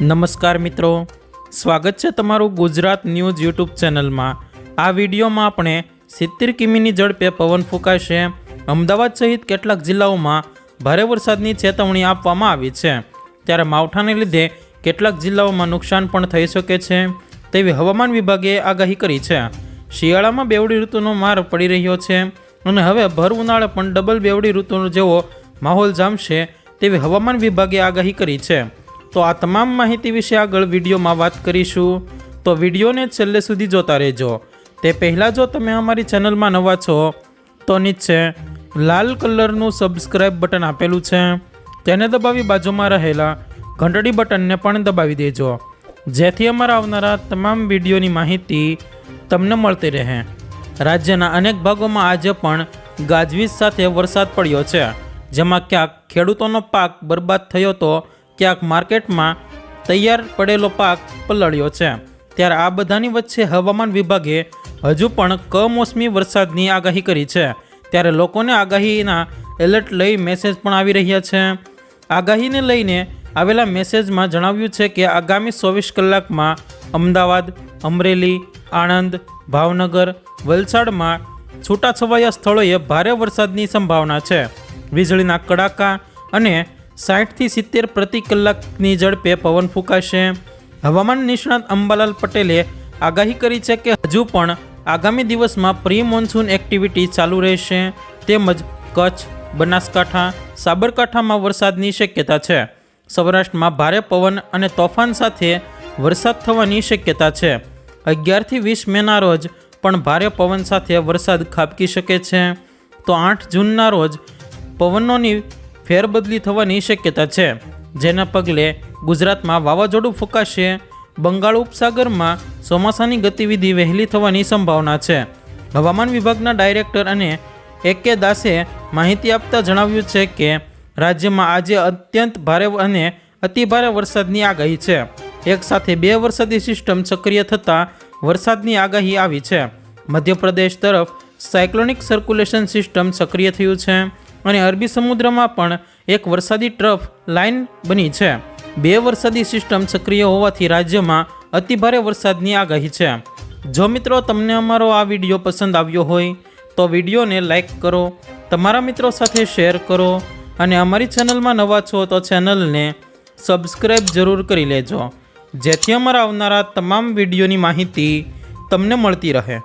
નમસ્કાર મિત્રો. સ્વાગત છે તમારું ગુજરાત ન્યૂઝ યુટ્યુબ ચેનલમાં. આ વિડીયોમાં આપણે સિત્તેર કિમીની ઝડપે પવન ફૂંકાશે. અમદાવાદ સહિત કેટલાક જિલ્લાઓમાં ભારે વરસાદની ચેતવણી આપવામાં આવી છે. ત્યારે માવઠાને લીધે કેટલાક જિલ્લાઓમાં નુકસાન પણ થઈ શકે છે. તેવી હવામાન વિભાગે આગાહી કરી છે. શિયાળામાં બેવડી ઋતુનો માર પડી રહ્યો છે અને હવે ભર ઉનાળે પણ ડબલ બેવડી ઋતુનો જેવો માહોલ જામશે તેવી હવામાન વિભાગે આગાહી કરી છે. તો આ તમામ માહિતી વિશે આગળ વિડીયોમાં વાત કરીશું. તો વિડીયોને છેલ્લે સુધી જોતા રહેજો. તે પહેલાં જો તમે અમારી ચેનલમાં નવા છો, તો નીચે લાલ કલરનું સબસ્ક્રાઇબ બટન આપેલું છે. તેને દબાવી બાજુમાં રહેલા ઘંટડી બટનને પણ દબાવી દેજો. જેથી અમારા આવનારા તમામ વિડીયોની માહિતી તમને મળતી રહે. રાજ્યના અનેક ભાગોમાં આજે પણ ગાજવીજ સાથે વરસાદ પડ્યો છે. જેમાં ક્યાંક ખેડૂતોનો પાક બરબાદ થયો તો ક્યાંક માર્કેટમાં તૈયાર પડેલો પાક પલળ્યો છે. ત્યારે આ બધાની વચ્ચે હવામાન વિભાગે હજુ પણ કમોસમી વરસાદની આગાહી કરી છે. ત્યારે લોકોને આગાહીના એલર્ટ લઈ મેસેજ પણ આવી રહ્યા છે. આગાહીને લઈને આવેલા મેસેજમાં જણાવ્યું છે કે આગામી ચોવીસ કલાકમાં અમદાવાદ, અમરેલી, આણંદ, ભાવનગર, વલસાડમાં છૂટાછવાયા સ્થળોએ ભારે વરસાદની સંભાવના છે. વીજળીના કડાકા અને સાઠથી સિત્તેર પ્રતિ કલાકની ઝડપે પવન ફૂંકાશે. હવામાન નિષ્ણાત અંબાલાલ પટેલે આગાહી કરી છે કે હજુ પણ આગામી દિવસમાં પ્રી મોન્સૂન એક્ટિવિટી ચાલુ રહેશે. તેમજ કચ્છ, બનાસકાંઠા, સાબરકાંઠામાં વરસાદની શક્યતા છે. સૌરાષ્ટ્રમાં ભારે પવન અને તોફાન સાથે વરસાદ થવાની શક્યતા છે. અગિયારથી વીસ મેના રોજ પણ ભારે પવન સાથે વરસાદ ખાબકી શકે છે. તો આઠ જૂનના રોજ પવનોની ફેરબદલી થવાની શક્યતા છે. જેના પગલે ગુજરાતમાં વાવાઝોડું ફૂંકાશે, બંગાળ ઉપસાગરમાં ચોમાસાની ગતિવિધિ વહેલી થવાની સંભાવના છે. હવામાન વિભાગના ડાયરેક્ટર અને એ કે દાસે માહિતી આપતા જણાવ્યું છે કે, રાજ્યમાં આજે અત્યંત ભારે અને અતિભારે વરસાદની આગાહી છે. એક સાથે બે વરસાદી સિસ્ટમ સક્રિય થતાં વરસાદની આગાહી આવી છે. મધ્યપ્રદેશ તરફ સાયક્લોનિક સર્ક્યુલેશન સિસ્ટમ સક્રિય થયું છે. અને અરબી સમુદ્રમાં પણ એક વરસાદી ટ્રફ લાઇન બની છે. બે વરસાદી સિસ્ટમ સક્રિય હોવાથી રાજ્યમાં અતિભારે વરસાદની આગાહી છે. જો મિત્રો તમને અમારો આ વીડિયો પસંદ આવ્યો હોય, તો વિડીયોને લાઇક કરો, તમારા મિત્રો સાથે શેર કરો અને અમારી ચેનલમાં નવા છો તો ચેનલને સબસ્ક્રાઈબ જરૂર કરી લેજો. જેથી અમારા આવનારા તમામ વિડીયોની માહિતી તમને મળતી રહે.